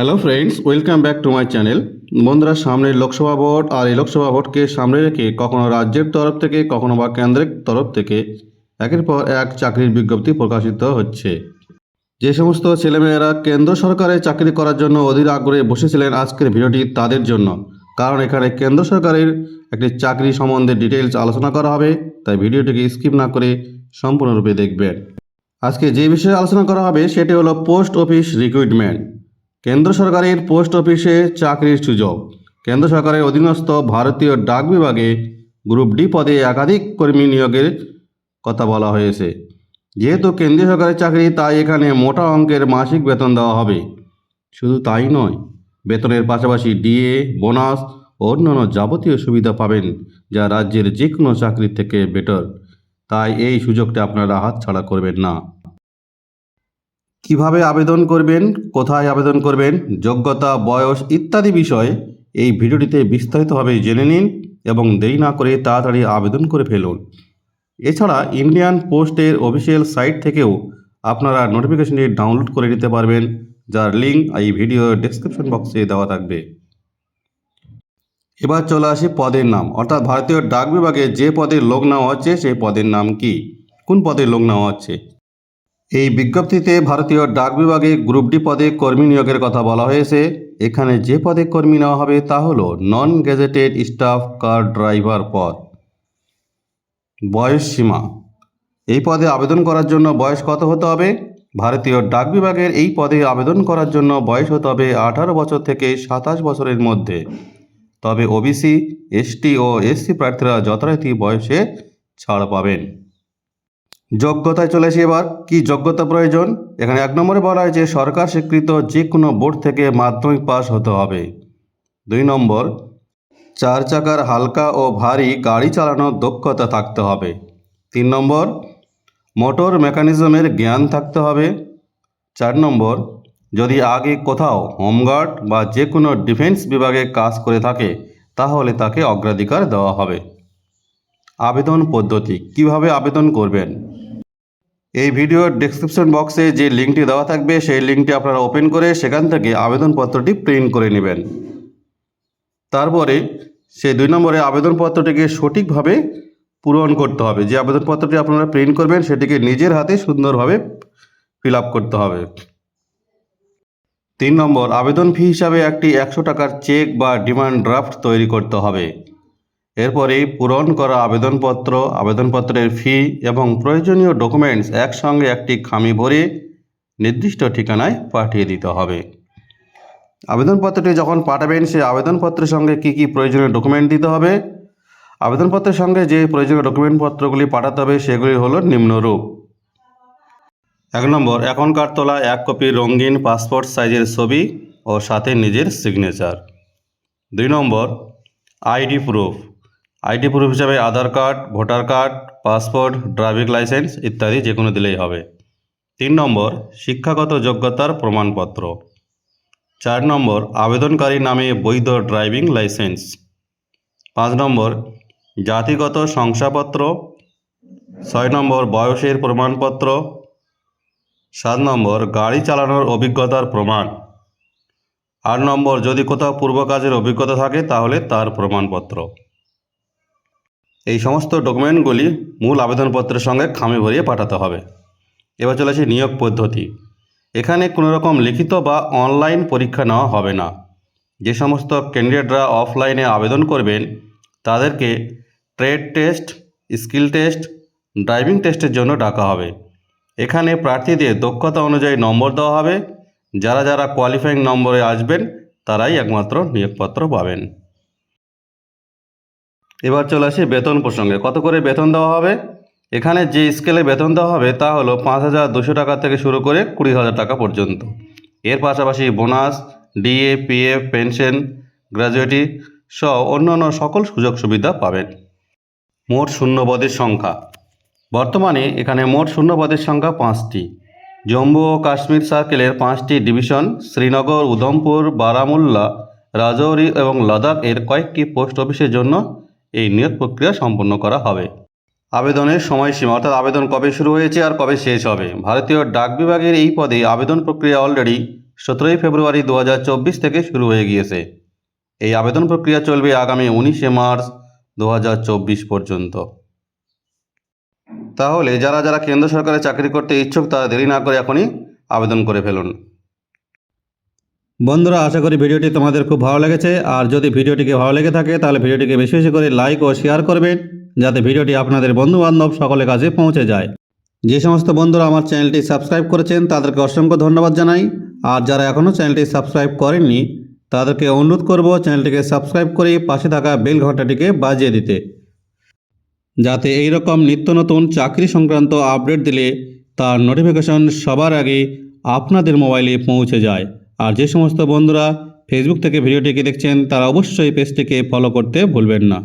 Hello friends welcome back to my channel বন্ধুরা সামনে Lok Sabha vote আর এই লোকসভা ভোটকে সামনে রেখে কখনো রাজ্যের তরফ থেকে, কখনো বা কেন্দ্রের তরফ থেকে একের পর এক চাকরির বিজ্ঞপ্তি প্রকাশিত হচ্ছে। যে সমস্ত ছেলেমেয়েরা কেন্দ্র সরকারে চাকরি করার জন্য অধীর আগ্রহে বসেছিলেন আজকের ভিডিওটি তাদের জন্য। কারণ এখানে কেন্দ্র সরকারের একটি চাকরি সম্বন্ধে ডিটেলস আলোচনা করা হবে, তাই ভিডিওটিকে স্কিপ না করে সম্পূর্ণরূপে দেখবেন। আজকে যে বিষয়ে আলোচনা করা হবে, সেটি হলো পোস্ট অফিস রিক্রুটমেন্ট। কেন্দ্র সরকারের পোস্ট অফিসে চাকরির সুযোগ। কেন্দ্র সরকারের অধীনস্থ ভারতীয় ডাক বিভাগে গ্রুপ ডি পদে একাধিক কর্মী নিয়োগের কথা বলা হয়েছে। যেহেতু কেন্দ্রীয় সরকারের চাকরি, তাই এখানে মোটা অঙ্কের মাসিক বেতন দেওয়া হবে। শুধু তাই নয়, বেতনের পাশাপাশি ডিএ, বোনাস ও অন্যান্য যাবতীয় সুবিধা পাবেন, যা রাজ্যের যে কোনো চাকরির থেকে বেটার। তাই এই সুযোগটা আপনারা হাতছাড়া করবেন না। কীভাবে আবেদন করবেন, কোথায় আবেদন করবেন, যোগ্যতা, বয়স ইত্যাদি বিষয়ে এই ভিডিওটিতে বিস্তারিতভাবে জেনে নিন এবং দেরি না করে তাড়াতাড়ি আবেদন করে ফেলুন। এছাড়া ইন্ডিয়ান পোস্টের অফিসিয়াল সাইট থেকেও আপনারা নোটিফিকেশনটি ডাউনলোড করে নিতে পারবেন, যার লিঙ্ক এই ভিডিও ডেসক্রিপশন বক্সে দেওয়া থাকবে। এবার চলে আসি পদের নাম। অর্থাৎ ভারতীয় ডাক বিভাগে যে পদের লোক নেওয়া হচ্ছে, সেই পদের নাম কি? কোন পদের লোক নেওয়া হচ্ছে? এই বিজ্ঞপ্তিতে ভারতীয় ডাক বিভাগে গ্রুপ ডি পদে কর্মী নিয়োগের কথা বলা হয়েছে। এখানে যে পদে কর্মী নেওয়া হবে তা হলো non gazetted staff car driver পদ। বয়স সীমা। এই পদে আবেদন করার জন্য বয়স কত হতে হবে? ভারতীয় ডাক বিভাগের এই পদে আবেদন করার জন্য বয়স হতে হবে আঠারো বছর থেকে সাতাশ বছরের মধ্যে। তবে ওবিসি, এসটি ও এসসি প্রার্থীরা যথারীতি বয়সে ছাড় পাবেন। যোগ্যতায় চলে আসি এবার কি যোগ্যতা প্রয়োজন? এখানে এক নম্বরে বলা হয়েছে, সরকার স্বীকৃত যে কোনো বোর্ড থেকে মাধ্যমিক পাস হতে হবে। দুই নম্বর, চার চাকার হালকা ও ভারী গাড়ি চালানোর দক্ষতা থাকতে হবে। তিন নম্বর, মোটর মেকানিজমের জ্ঞান থাকতে হবে। চার নম্বর, যদি আগে কোথাও হোমগার্ড বা যে কোনো ডিফেন্স বিভাগে কাজ করে থাকে, তাহলে তাকে অগ্রাধিকার দেওয়া হবে। আবেদন পদ্ধতি, কীভাবে আবেদন করবেন? এই ভিডিওর ডেসক্রিপশন বক্সে যে লিঙ্কটি দেওয়া থাকবে, সেই লিঙ্কটি আপনারা ওপেন করে সেখান থেকে আবেদনপত্রটি প্রিন্ট করে নেবেন। তারপরে সেই দুই নম্বরে আবেদনপত্রটিকে সঠিকভাবে পূরণ করতে হবে। যে আবেদনপত্রটি আপনারা প্রিন্ট করবেন, সেটিকে নিজের হাতে সুন্দরভাবে ফিল করতে হবে। তিন নম্বর, আবেদন ফি হিসাবে একটি একশো টাকার চেক বা ডিমান্ড ড্রাফট তৈরি করতে হবে। এরপরে পূরণ করা আবেদনপত্র, আবেদনপত্রের ফি এবং প্রয়োজনীয় ডকুমেন্টস একসঙ্গে একটি খামি ভরে নির্দিষ্ট ঠিকানায় পাঠিয়ে দিতে হবে। আবেদনপত্রটি যখন পাঠাবেন, সেই আবেদনপত্রের সঙ্গে কি কি প্রয়োজনীয় ডকুমেন্ট দিতে হবে? আবেদনপত্রের সঙ্গে যে প্রয়োজনীয় ডকুমেন্টপত্রগুলি পাঠাতে হবে, সেগুলি হলো নিম্নরূপ। এক নম্বর, এখনকার তোলা এক কপি রঙিন পাসপোর্ট সাইজের ছবি ও সাথে নিজের সিগনেচার দুই number ID proof ID proof হিসাবে Aadhaar card, voter card, passport driving licence ইত্যাদি যে কোনো দিলেই হবে। তিন নম্বর, শিক্ষাগত যোগ্যতার প্রমাণপত্র। চার নম্বর, আবেদনকারী নামে বৈধ ড্রাইভিং লাইসেন্স পাঁচ নম্বর, জাতিগত শংসাপত্র। ছয় নম্বর, বয়সের প্রমাণপত্র। সাত নম্বর, গাড়ি চালানোর অভিজ্ঞতার প্রমাণ। আট নম্বর, যদি কোথাও পূর্ব কাজের অভিজ্ঞতা থাকে তাহলে তার প্রমাণপত্র। এই সমস্ত ডকুমেন্টগুলি মূল আবেদনপত্রের সঙ্গে খামে ভরিয়ে পাঠাতে হবে। এবার চলে আসি নিয়োগ পদ্ধতি। এখানে কোনো রকম লিখিত বা অনলাইন পরীক্ষা নেওয়া হবে না। যে সমস্ত ক্যান্ডিডেটরা অফলাইনে আবেদন করবেন, তাদেরকে trade test skill test driving টেস্টের জন্য ডাকা হবে। এখানে প্রার্থীদের দক্ষতা অনুযায়ী নম্বর দেওয়া হবে। যারা যারা কোয়ালিফাইং নম্বরে আসবেন, তারাই একমাত্র নিয়োগপত্র পাবেন। এবার চলে আসি বেতন প্রসঙ্গে। কত করে বেতন দেওয়া হবে? এখানে যে স্কেলে বেতন দেওয়া হবে তা হলো পাঁচ হাজার দুশো টাকা থেকে শুরু করে কুড়ি হাজার টাকা পর্যন্ত। এর পাশাপাশি bonus DA PF pension gratuity সহ অন্যান্য সকল সুযোগ সুবিধা পাবেন। মোট শূন্যপদের সংখ্যা। বর্তমানে এখানে মোট শূন্যপদের সংখ্যা পাঁচটি। জম্মু ও কাশ্মীর সার্কেলের পাঁচটি ডিভিশন শ্রীনগর, উধমপুর, বারামুল্লা, রাজৌরি এবং লাদাখ এর কয়েকটি পোস্ট অফিসের জন্য এই নিয়োগ প্রক্রিয়া সম্পন্ন করা হবে। আবেদনের সময়সীমা অর্থাৎ আবেদন কবে শুরু হয়েছে আর কবে শেষ হবে? ভারতীয় ডাক বিভাগের এই পদে আবেদন প্রক্রিয়া অলরেডি সতেরোই ফেব্রুয়ারি দু হাজার চব্বিশ থেকে শুরু হয়ে গিয়েছে। এই আবেদন প্রক্রিয়া চলবে আগামী উনিশে মার্চ দু হাজার চব্বিশ পর্যন্ত। তাহলে যারা যারা কেন্দ্র সরকারের চাকরি করতে ইচ্ছুক তারা দেরি না করে এখনই আবেদন করে ফেলুন। বন্ধুরা, আশা করি ভিডিওটি তোমাদের খুব ভালো লেগেছে। আর যদি ভিডিওটিকে ভালো লেগে থাকে, তাহলে ভিডিওটিকে বেশি বেশি করে লাইক ও শেয়ার করবেন, যাতে ভিডিওটি আপনাদের বন্ধুবান্ধব সকলের কাছে পৌঁছে যায়। যে সমস্ত বন্ধুরা আমার চ্যানেলটি সাবস্ক্রাইব করেছেন, তাদেরকে অসংখ্য ধন্যবাদ জানাই। আর যারা এখনও চ্যানেলটি সাবস্ক্রাইব করেননি, তাদেরকে অনুরোধ করব চ্যানেলটিকে সাবস্ক্রাইব করে পাশে থাকা বেল ঘন্টাটিকে বাজিয়ে দিতে। যাতে এই রকম নিত্য নতুন চাকরি সংক্রান্ত আপডেট দিলে তার নোটিফিকেশন সবার আগে আপনাদের মোবাইলে পৌঁছে যায়। আর যে সমস্ত বন্ধুরা ফেসবুক থেকে ভিডিওটিকে দেখছেন, তারা অবশ্যই পেজটিকে ফলো করতে ভুলবেন না।